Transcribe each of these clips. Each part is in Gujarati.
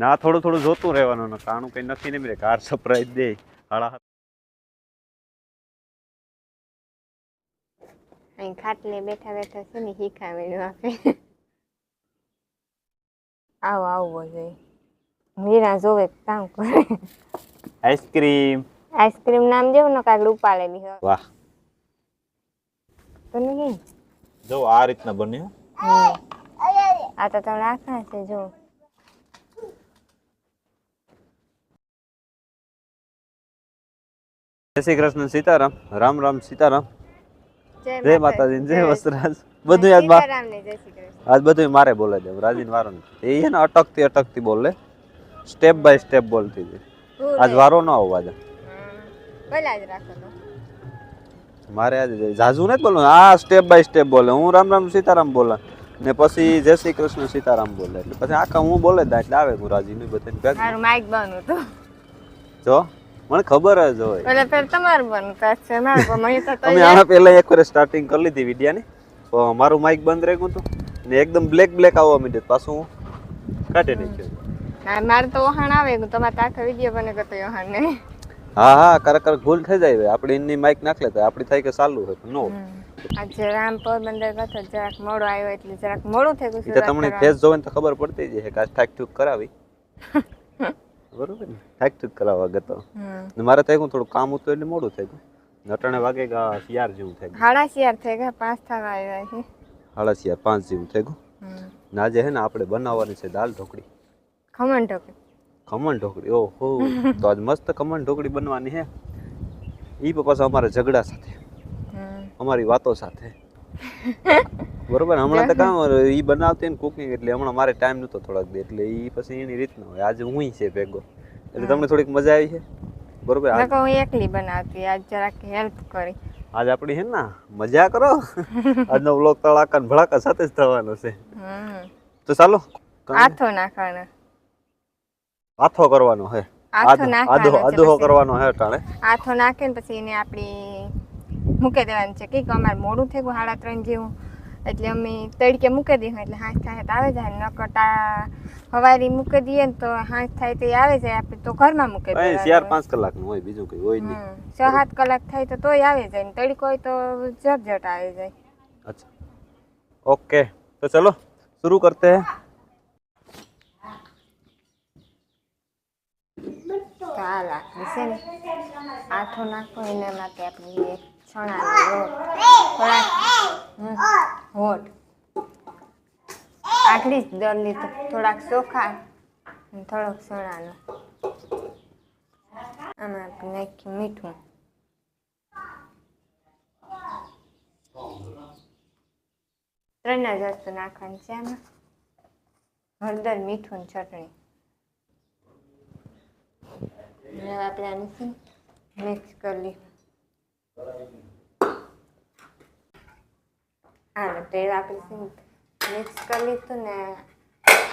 ના થોડું થોડું જોતું રહેવાનું ને કાણું કઈ નક્કી નહીં મળે કાર સરપ્રાઈઝ દે હાળા અહીં ખાટલે બેઠા બેઠા છે ને શીખાવેલું આપે આવો આવવો જોઈએ. મીરા જોવે કામ કરે. આઈસ્ક્રીમ. આઈસ્ક્રીમ નામ જેવું ને કાગળ ઉપાડેલી હોય. વાહ. તો નહીં જો આ રીતના બન્યું. આ તો તમને આખા છે જો. જય શ્રી કૃષ્ણ સીતારામ. રામ રામ સીતારામ. જય માતાજી જય વસરાજ. બધું યાદ આજ બધું મારે બોલે દે રાજીન વારો એ છે ને અટકતી અટકતી બોલે. સ્ટેપ બાય સ્ટેપ બોલતી હતી. આજ વારો ન આવવા દે. મારે આજે જાજુ નથી બોલવું આ સ્ટેપ બાય સ્ટેપ બોલે. હું રામ રામ સીતારામ બોલે. ને પછી જય શ્રી કૃષ્ણ સીતારામ બોલે. એટલે પછી આખા હું બોલે દા એટલે આવે હું રાજીનું બધાને ભેગું. માઇક બંધ હતું. જો. મને ખબર જ હોય. એટલે પેલા તમાર બનતા છે ના પણ મને તો અમે આના પહેલા એક વાર સ્ટાર્ટિંગ કરી લીધી વિડિયાની તો મારું માઇક બંધ રાખ્યું હતું. ને એકદમ બ્લેક બ્લેક આવવા માંડ્યું. પાછું હું કાઢી નાખ્યું. ના મારે તો વહાણ આવે તમારે તો વિડિયો બને કરતો વહાણ ને હા હા ક્યારેક ભૂલ થઈ જાય આપણે એની માઇક નાખ લેતા. આપણી થાય કે ચાલુ હોય નો આજે રામ પોરબંદર ગયો જરાક મોડો આવ્યો એટલે જરાક મોડું થઈ ગયું તમને ફેસ જોવે તો ખબર પડતી જ છે કે આ ઠાક ઠૂક કરાવી. બરોબર ને? ઠાક ઠૂક કરાવવા ગતો. ને મારે થઈ ગયું થોડું કામ હતું એટલે મોડું થઈ ગયું. નટાણે વાગે ગા શિયાર જેવું થઈ ગયું. હાડા શિયાર થઈ ગયા પાંચ થવા આવ્યા છે. હાડા શિયાર પાંચ જેવું થઈ ગયું. ને આજે હે ને આપણે બનાવવાની છે દાલ ઢોકળી. ખમણ ઢોકળી. ખમણ ઢોકળી ઓહો. તો આજ મસ્ત ખમણ ઢોકળી બનવાની હે. ઈ પણ પાછા અમારા ઝઘડા સાથે. અમારી વાતો સાથે. બરોબર હમણાં તો કામ ઈ બનાવતી ને કુકિંગ એટલે હમણાં મારે ટાઈમ નતો થોડાક દે એટલે ઈ પછી એની રીતના હોય. આજે હું છે ભેગો. એટલે તમને થોડીક મજા આવી છે? બરોબર આજ હું એકલી બનાવતી આજ જરાક હેલ્પ કરી. આજ આપણી હે ને મજા કરો. આજનો વ્લોગ તળાકા ને ભડાકા સાથે જ થવાનો છે. તો ચાલો આથો નાખવાનો. આથો કરવાનો હે. આથો નાખવાનો આધો આધો કરવાનો હે ટાણે આથો નાખીને પછી એને આપણી મૂકી દેવાનું છે. કંઈક અમારે મોડું થયું ગયું સાડા ત્રણ જેવું. એટલે અમે તડકે મૂકી દઈએ એટલે હાંસ થાય તો આવે જાય. ન કરતા હવારી મૂકી દઈએ ને તો હાંસ થાય તો આવે જાય. આપણે તો ઘરમાં મૂકી દઈએ ચાર પાંચ કલાક હોય બીજું કંઈ હોય નહીં. છ સાત કલાક થાય તો તોય આવે જાય. ને તડકો હોય તો ઝટ ઝટ આવી જાય. અચ્છા. ઓકે. તો ચલો શરૂ કરતે હૈ. તો આ છે ને. આથો નાખો એના માટે આપણે થોડાક હમ, હોટ. આખરી જ દર લીધો થોડાક અને થોડોક ચણાનો. આમાં આપણે નાખીએ મીઠું. ત્રણ જ વસ્તુ નાખવાની છે આમાં. હળદર મીઠું ચટણી. હવે આપણે આને મિક્સ કરી. લીધું આને તો આપણે મિક્સ કરી લીધું ને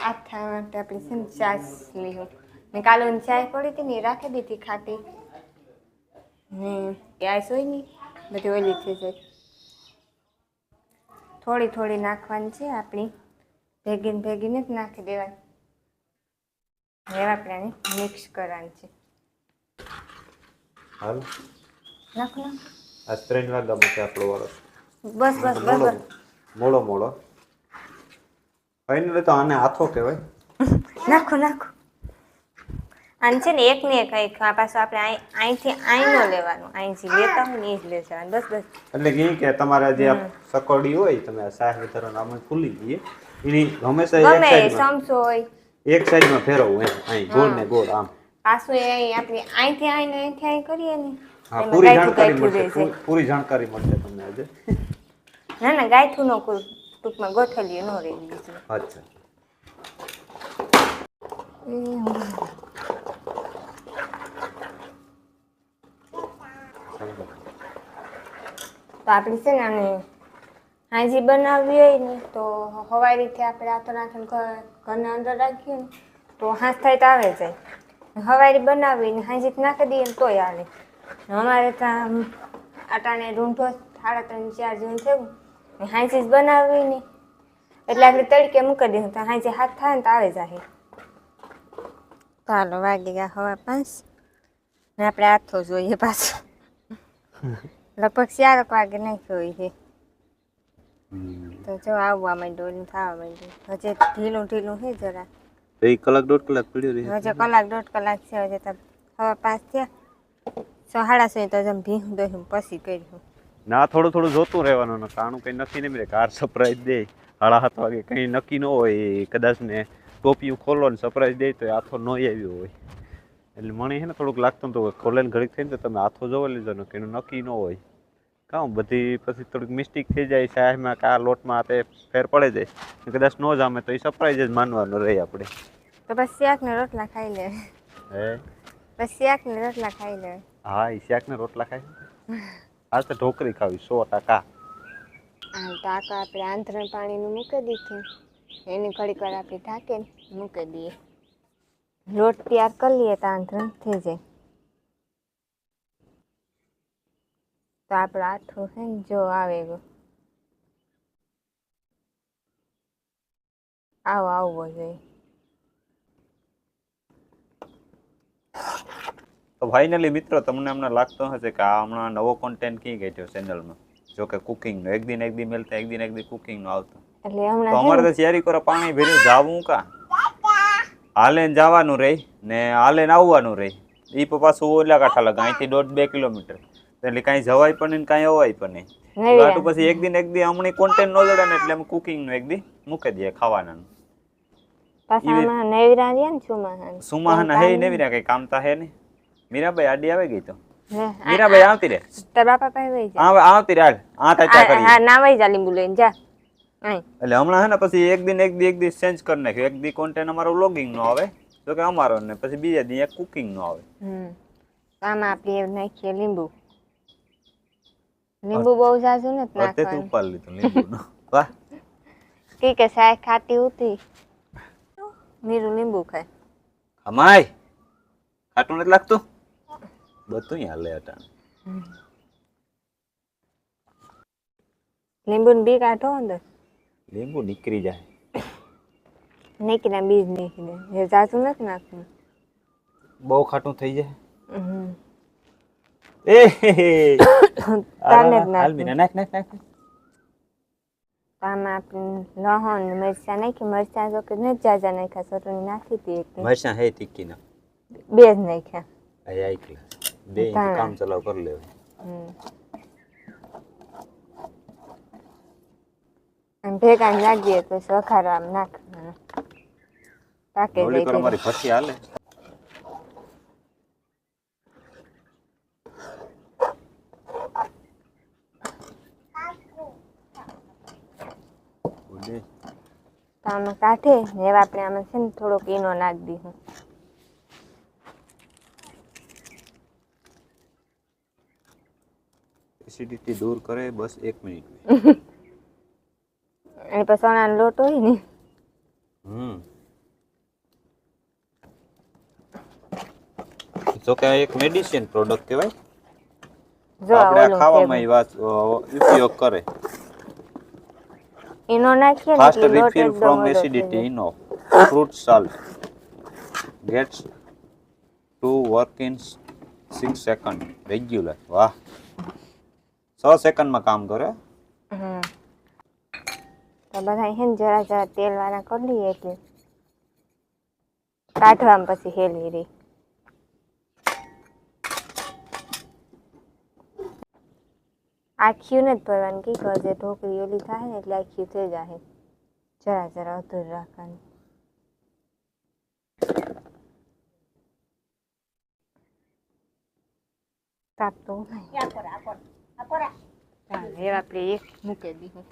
આથા માટે આપણે છે ને ચાસ લીધું. ને કાલોની ચાય પડી હતી ને રાખી દીધી ખાટી. ને ગેસ હોય ને, બધી ઓલી થઈ જાય. થોડી થોડી નાખવાની છે આપણી. ભેગીને ભેગીને જ નાખી દેવાની. હવે આપણે મિક્સ કરવાની છે. હાલ? નાખ નાખ. આજ ત્રણ વાગ્યા મૂકે આપણો વાળો બસ બસ બસ મોળો મોડો ફાઇનલી તો આને હાથો કહેવાય. નાખો નાખો. આને છે ને એક ને એક આ પાછું આપણે અહીં અહીંથી આઈનો લેવાનું. અહીંથી લેતા હોય ને એ જ લેવાનું બસ બસ. એટલે કે કે તમારા જે સકોડી હોય તમે સાહેબ વિતરણ આમાં ખુલી જઈએ એની હંમેશા એક સાઈડ સમસો હોય. એક સાઈડમાં ફેરવવું એમ. અહીં ગોળ ને ગોળ આમ. પાછું એ આપણે અહીંથી આઈને અહીંથી અહીં કરીએ ને? હા પૂરી જાણકારી મળશે પૂરી જાણકારી મળશે તમને આજે. ના ના ગાયઠું નો કોઈ ટૂંકમાં ગોઠલ્યું નો રહી બીજું. અચ્છા. તો આપણે છે ને આને હાજી બનાવવી હોય ને તો હવાઈ રીતે આપણે આતો નાખીને ઘર- ઘરના અંદર રાખીએ ને તો હાંસ થાય તો આવે જાય. હવારી બનાવીને હાજી નાખી દઈએ તોય ને અમારે ત્યાં આટાને રૂંઢો સાડા ત્રણ, ચાર જેવું થયું. હાંસી જ બનાવવીને એટલે આપણે તડકે મૂકી દઈએ. તો હાંજી હાથ થાય ને તો આવે જાય. હાલો વાગી ગયા હવા પાંચ. ને આપણે આથો જોઈએ પાછું. લગભગ ચારક વાગે નાખ્યો છે. તો જો આવવા માંડ્યું થવા માંડ્યું. હજી ઢીલું ઢીલું છે જરા. તો એ કલાક દોઢ કલાક પડ્યો રહે. હજે કલાક દોઢ કલાક છે હજે તો હવે પાસ થયા સો સો તો જમ ભીંગ દોહ્યું પછી કર્યું ના થોડું થોડું જોતું રહેવાનું ને કાણું કંઈ નક્કી નહીં મળે. કાર સરપ્રાઈઝ દે. હાડા હાથ વાગે કંઈ નક્કી ન હોય કદાચ ને ટોપિયું ખોલો ને સરપ્રાઈઝ દે તો આથો ન આવ્યો હોય. એટલે મને છે ને થોડુંક લાગતું હતું ખોલે ને ઘડીક થઈને તો તમે આથો જોવા લેજો ને કે નક્કી ન હોય. કાં બધી પછી થોડીક મિસ્ટેક થઈ જાય શાહીમાં કે આ લોટમાં તે ફેર પડે જાય. કદાચ ન જામે તો એ સરપ્રાઈઝ જ માનવાનું રહે આપણે. તો બસ શાક રોટલા ખાઈ લે. હે? બસ શાક રોટલા ખાઈ લે. હા એ શાક ને રોટલા ખાઈ આજ તો ઢોકરી ખાવી સો ટકા. આ ટાંકા આપણે આંધણ પાણીનું મૂકી દીધું. એની ઘડીક વાર આપણે ઢાંકીને મૂકી દઈએ. લોટ તૈયાર કરી લઈએ તો આંધણ થઈ જાય. તો આપણો આઠું છે ને જો આવે ગયો આવો આવવો જોઈએ. તો ફાઇનલી મિત્રો તમને હમણાં લાગતો હશે કે આ હમણાં નવો કોન્ટેન્ટ કી ગયો ચેનલમાં જો કે કુકિંગનો એક દિન એક દિન મેલતા એક દિન એક દિન કુકિંગનો આવતો. એટલે તો હમણાં અમારે તો તૈયારી કરો પાણી ભર્યું જાવું કા? હાલે જવાનું રહી ને હાલે આવવાનું રહી એ પાછું ઓલા કાંઠા લગા અહીંથી દોઢ બે કિલોમીટર. એટલે કાંઈ જવાય પણ નહીં કાંઈ અવાય પણ નહીં. ને પછી એક દિન એક દી હમણાં કોન્ટેન્ટ નો ને એટલે અમે કુકિંગનું એક દી મૂકી દઈએ ખાવાના પાછા હમણાં ને છુમાહાન સુમાહાના હે ને કઈ કામ હે ને મીરાબાઈ આડી આવે ગઈ તો? મીરાબાઈ આવતી રે તાર બાપા પાસે વહી જા. આવ- આવતી રે આ તા ચા આ- હા ના વહી જા લીંબુ લઈને જા. એટલે હમણાં હે ને પછી એક દિન એક દી એક દી ચેન્જ કરી નાખ્યો. એક દી કોન્ટેન્ટ અમારો વ્લોગિંગ નો આવે તો કે અમારો ને પછી બીજા દી એક કુકિંગ નો આવે. નાખીએ લીંબુ. લીંબુ બહુ ઝાઝું નથી અત્યારે નાખવાનું. લીધું લીંબુનો. વાહ. કી કે સાય ખાટી ઉતી? મીરું લીંબુ ખાય. અમાય ખાટું નથી લાગતું? બધું હાલે અટાણ. લીંબુનું બી કાઢો અંદર. લીંબુ નીકળી જાય. નીકળ્યા બીજ નીકળે એ ઝાઝું નથી નાખવું. બહુ ખાટું થઈ જાય? હમ. તાને જ નાખ નાખ નાખ તો આમાં આપણે લહણ ને મરચાં નાખી મરચાં જો કે નથી ઝાઝા નાખ્યા ચટણી નાખી હતી એક મરચાં હે તીખી ના બે જ નાખ્યા આ આઈ ક્લાસ બે. કામ ચલાવ કરી લેવું. આમ ભેગા ને લાગીએ તો સખારો આમ નાખવાનો પાકે જાય મારી ભઠ્ઠી હાલે ઓલે. તો આમાં કાઢે ને એવા આપણે આમાં છે ને થોડોક ઈનો નાખી દઈશું એસિડિટી દૂર કરે બસ એક મિનિટ. અને પછી ચણાનો લોટ હોય ને. હમ. જો કે એક મેડિસિન પ્રોડક્ટ કહેવાય. જો આપણે ખાવામાં એ વાત ઉપયોગ કરે. ઈનો નાખીએ fast relief from acidity. Eno. Fruit salt gets to work in six second regular વાહ. છ સેકન્ડમાં કામ કરે? તો બધા હે જરા જરા તેલ વાળા કરી દઈએ એટલે. કાઢવામાં પછી હેલી રહી આખી નથી ભરવાની કી કહે છે ઢોકળી ઓલી થાય ને એટલે આખી થઈ જાય જરા જરા અધૂર રાખવાની કાપતો નહીં ચાલ હવે આપણે એક મૂકી દીધું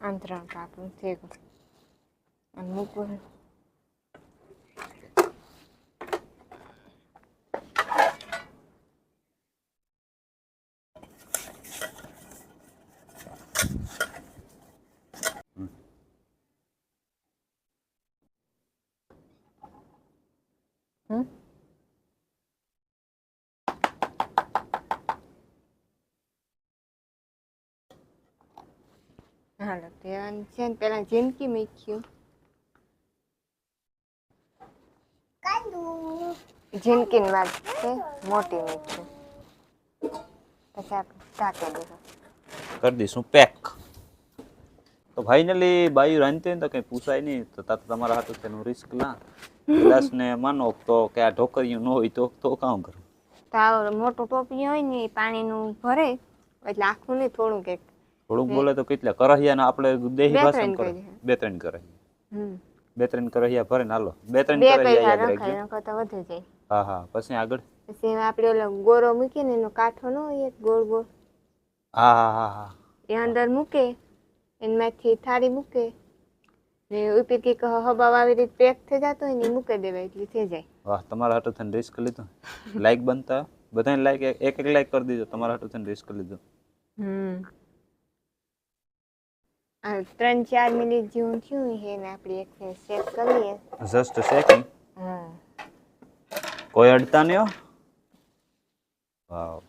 આમ ત્રણ કાપડું થઈ ગયું અને મૂકવું હમ? હાલો તેવાની છે ને પેલા જિંદગી મૂક્યું ઝીણકીન વાત છે, મોટી મીઠ. પછી આપણે ઢાંકી દીધું કરી દઈશું પેક. તો ફાઇનલી બાયું રાંધતી હોય ને તો કંઈ પૂછાય નહીં, તો તા તો તમારા હાથે તેનું રિસ્ક ના. ને માનો તો કે આ ઢોકરિયું ન હોય તો તો કામ કરું? તો આ મોટું ટોપી હોય ને એ પાણીનું ભરે એટલે આખું નહીં થોડું કે થોડુંક બોલે તો કેટલા? કરહિયા આપણે દેહી બે ત્રણ કરે બે ત્રણ કરહિયા બે ત્રણ કરહિયા ભરે ને હાલો. બે ત્રણ કરહિયા યાદ રાખજો. કરતા વધે જાય. હા હા. પછી આગળ? પછી આપણે ઓલો ગોરો મૂકીએ ને એનો કાઠો ન હોય એક ગોળ ગોળ. હા હા હા હા. એ અંદર મૂકે એમાંથી થાળી મૂકે ને ઉપર કહો હવા આવી રીતે પેક થઈ જતો હોય ને મૂકી દેવાય એટલે થઈ જાય. વાહ તમારા હાટો થઈને રિસ્ક લીધો. લાઈક બનતા બધાને લાઈક એક એક લાઈક કરી દીધો. તમારા હાટો થઈને રિસ્ક લીધો. હમ. આ ત્રણ ચાર મિનિટ જેવું થયું છે ને આપણે એક સેટ કરીએ. જસ્ટ સેકન્ડ હા. કોઈ અડતા નહીં વાવ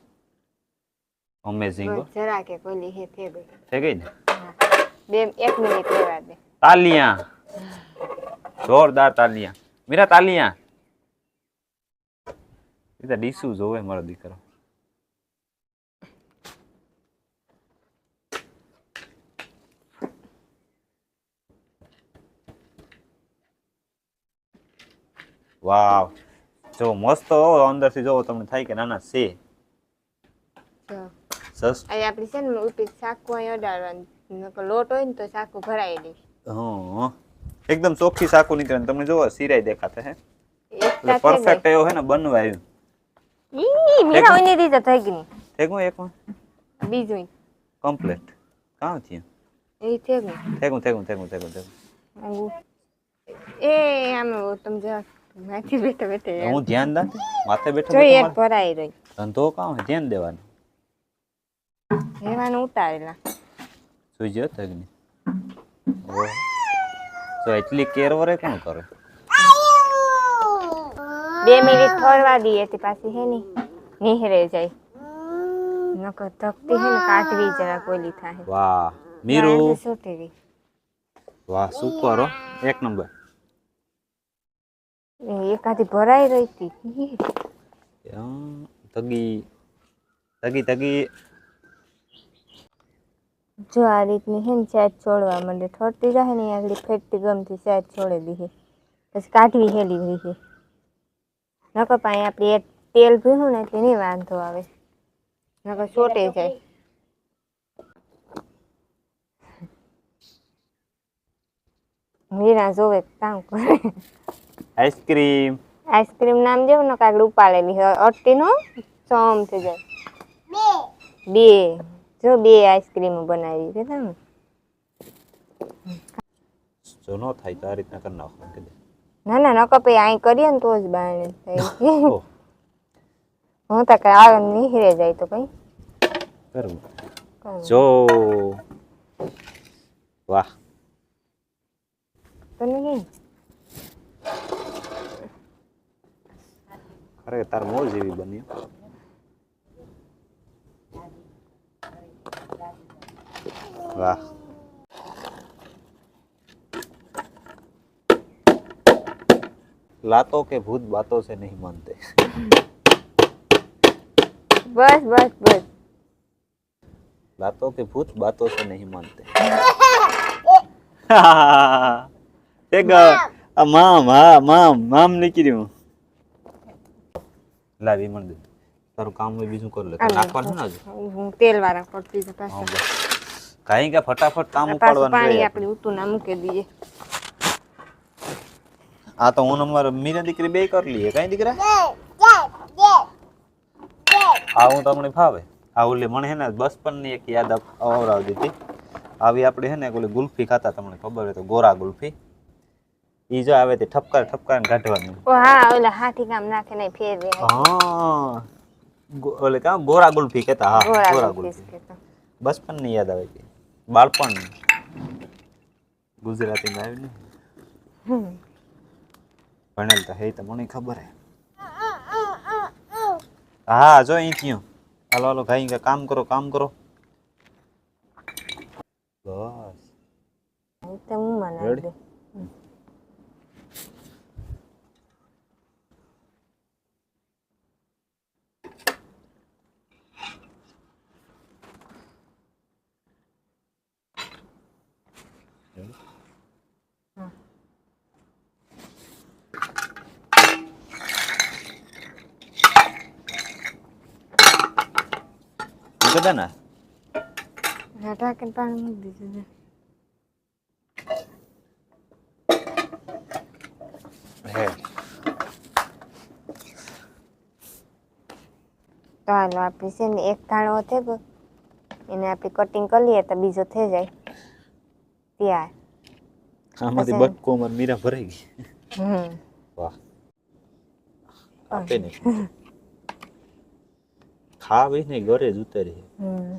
અમેઝિંગ જરા કે કોલી હે થઈ ગઈ થઈ ગઈ ને? બે એક મિનિટ લેવા દે. તાલિયા. જોરદાર તાલિયા. મીરા તાલિયા. એ ડીસુ જોવે મારો દીકરો. વાવ. જો મસ્ત અંદરથી જોવો તમને થાય કે નાના છે. જો. સસ અહીં આપણી છે ને ઉપી સાકુ અહીં અડાડવાનું. લોટ હોય ને તો સાકુ ભરાઈ દઈશ હં. એકદમ ચોખ્ખી સાકુ નીકળે તમે તમને જોવો સિરાય દેખાતે હે. એટલે પરફેક્ટ એવો હે ને બનવા આવ્યું ઈ મીરા ઓની રીતે થઈ ગઈ થેગું એકમાં બીજું કમ્પ્લીટ કામ થયું? એ થઈ ગયું થેગું થેગું થેગું થેગું થેગું એ આમ તમે જરા માથે બેઠા બેઠા હું ધ્યાન દા માથે બેઠો જો એક ભરાઈ રહી. ધંધો કામ ધ્યાન દેવાનું. રહેવાનું ઉતારેલા. સુઈ થગની. ઓહ તો એટલી કેર વરે કોણ કરે? બે મિનિટ ફરવા દઈએ તે પાછી હે ની? નિહરે જાય. નકર ધકતી હે ને કાઢવી જરા કોલી થાય વાહ મીરુ. ગઈ વાહ સુપર હો. એક નંબર. એ એકાદી ભરાઈ રહી હતી. તગી તગી તગી. જો આ રીતની હે ને સાઈડ છોડવા માંડે ઠરતી રહે ને આગળ ફેટતી ગમતી સાઈડ છોડી દીધી પછી કાઢવી હેલી રહી નકર પાસે આપણે તેલ ભીનું ને એટલે નહીં વાંધો આવે. નકર ચોટે જાય. મીરા જોવે કામ કરે. આઈસ્ક્રીમ. આઈસ્ક્રીમ નામ જેવું ને કાગળ ઉપાડેલી છે અટતી નો સમ થઈ જાય. બે. જો બે આઈસ્ક્રીમ બનાવી છે તમે. જો નો થાય તો આ રીતના કરી નાખો ના ના નકર પછી અહીં કરીએ ને તો જ બાણે થાય. હું તો કઈ આવે નીકળે જાય તો કઈ. કરવું કરું. જો. વાહ. તને કઈ ખરેખર તાર મોર જેવી બની હો. વાહ લાતો કે ભૂત બાતો से नहीं मानते બસ બસ બસ लातो के भूत बातों से नहीं मानते એક આ મામ હા મામ મામ નીકળ્યું લાવી મણ દે તારું કામ હોય બીજું કરી લે તારે નાખવાનું ને હજુ હું તેલ વાળા પડતી છે હા, પાછા બસ. કાંઈ કે ફટાફટ કામ ઉપાડવાનું પાણી. આપણે ઉતું ના મૂકી દઈએ. આ તો હું નંબર મીરા દીકરી બે કરી લઈએ. કઈ દીકરા? આ હું તમને ફાવે. આ ઓલી મને હે ને બચપનની એક યાદ અવરાવતી હતી. આવી આપણે હે ને ઓલી ગુલ્ફી ખાતા તમને ખબર હોય તો ગોરા ગુલ્ફી. ઈ જો આવે તે ઠપકાર ઠપકાર કાઢવાનું ઓ હા ઓલા હાથી કામ નાખે નહીં ફેરવે. હા. ઓલે કામ ગોરા ગુલ્ફી કહેતા હા ગોરા ગુલ્ફી ગુલ્ફી. કહેતા. ની યાદ આવે કે બાળપણ ગુજરાતીમાં આવી ને. ભણેલ તો હે તો મને ખબર હે. હા જો અહીં થયું હાલો હાલો ભાઈ કામ કરો કામ કરો. બસ. હું મને કદા ના ઢાંકીને પાણી મૂકી દીધું છે? તો હાલો આપણી છે ને એક થાળો થઈ ગયો એને આપણે કટિંગ કરી લઈએ તો બીજો થઈ જાય. તૈયાર. આમાંથી બટકો માર મીરા ભરાઈ ગઈ. હમ. વાહ. આપે ને ખાવી ને ઘરે જ ઉતરી હમ.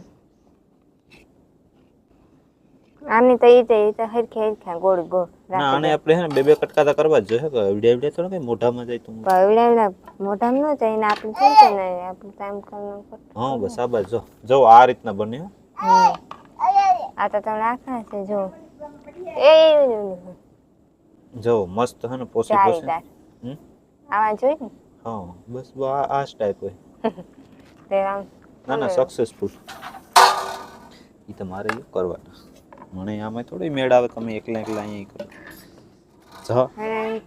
આની તો ઈ તે ઈ તો હરખે હરખા ગોળ ગોળ ના અને આપણે હે ને બે બે કટકા તો કરવા જ જોઈએ કે વિડિયા વિડિયા તો કઈ મોઢામાં જાય તો પવડા એવડા મોઢામાં ન જાય ને આપણે શું છે ને આપણે ટાઈમ કરનો હા બસ આ બસ જો જો આ રીતના બન્યો આ તો તમે આખા છે જો. એ જો મસ્ત હે ને પોસી પોસી? આવા જોઈ ને? હા બસ આ આ કોઈ. ટાઈપ હોય તે આમ ના ના સક્સેસફુલ એ તમારે કરવાના. મને આમાં થોડી મેળ આવે તમે એકલા એકલા અહીંયા કરો જો.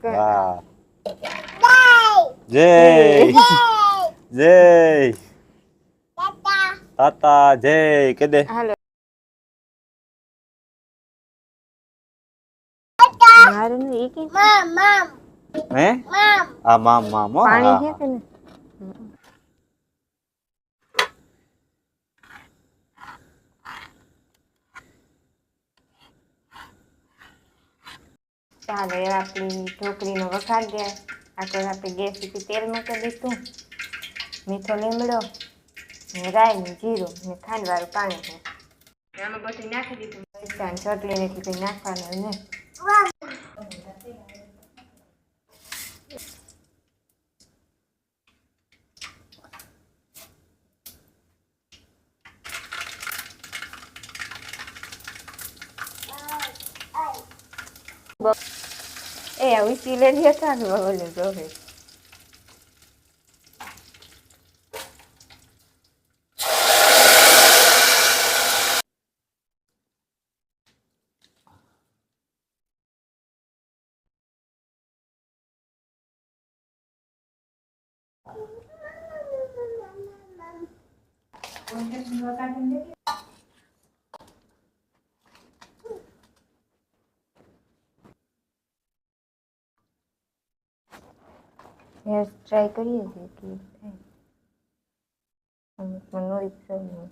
કે- વાહ જય. જય. તાતા. જય. કે દે? હાલો. મારું ને ઈ કે હે? આ મામ મામ પાણી છે કે ને ચાલો, એ આપણી ઢોકળીનો વઘાર ગયા આ તો આપણે ગેસ સુધી તેલ મૂકી દીધું. મીઠો લીમડો, ને રાઈ, ને જીરું, ને ખાંડવાળું પાણી છે. આમાં બધું નાખી દીધું. ચટણી ને એટલું કંઈ નાખવાનું ને. એ આવી સિલે હતા ને બોલે જોવે. હેર ટ્રાય કરીએ છીએ કે થાય અમુક મને નો હોય.